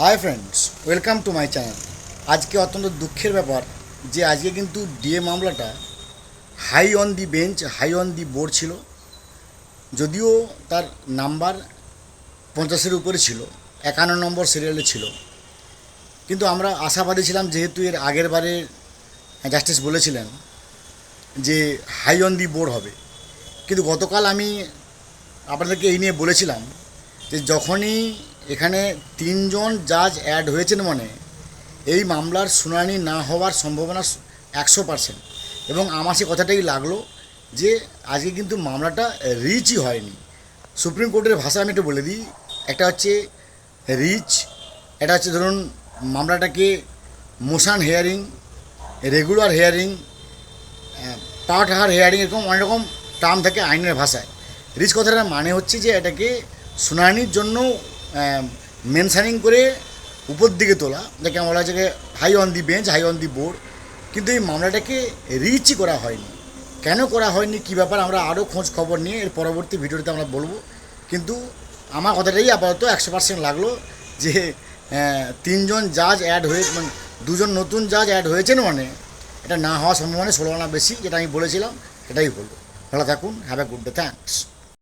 Hi friends welcome to my channel আজকে অত্যন্ত দুঃখের ব্যাপার যে আজকে কিন্তু ডিএ মামলাটা high on the bench high on the board ছিল। যদিও তার নাম্বার পঞ্চাশের উপরে ছিল, একান্ন নম্বর সিরিয়ালে ছিল। কিন্তু আমরা আশাবাদী ছিলাম, যেহেতু এর আগের বারে জাস্টিস বলেছিলেন যে হাই অন দি বোর্ড হবে। কিন্তু গতকাল আমি আপনাদেরকে এই নিয়ে বলেছিলাম যে যখনই এখানে তিনজন জাজ অ্যাড হয়েছেন মানে এই মামলার শুনানি না হওয়ার সম্ভাবনা একশো পার্সেন্ট এবং আমার সে কথাটাই লাগল যে আজকে কিন্তু মামলাটা রিচই হয়নি। সুপ্রিম কোর্টের ভাষা আমি একটু বলে দিই, একটা হচ্ছে রিচ এটা হচ্ছে ধরুন মামলাটাকে motion hearing regular hearing part heard hearing এরকম অনেক রকম টার্ম থাকে আইনের ভাষায়। রিচ কথাটার মানে হচ্ছে যে এটাকে শুনানির জন্য মেনশানিং করে উপর দিকে তোলা যাকে বলা হচ্ছে high on the bench high on the board কিন্তু এই মামলাটাকে রিচই করা হয়নি। কেন করা হয়নি? কী ব্যাপার? আমরা আরও খোঁজ খবর নিয়ে এর পরবর্তী ভিডিওতে আমরা বলব। কিন্তু আমার কথাটাই আপাতত একশো পার্সেন্ট লাগল যে তিনজন জাজ অ্যাড হয়ে মানে দুজন নতুন জাজ অ্যাড হয়েছেন মানে এটা না হওয়া সম্ভাবনা ষোলো আনা বেশি, যেটা আমি বলেছিলাম এটাই হলো। ভালো থাকুন have a good day thanks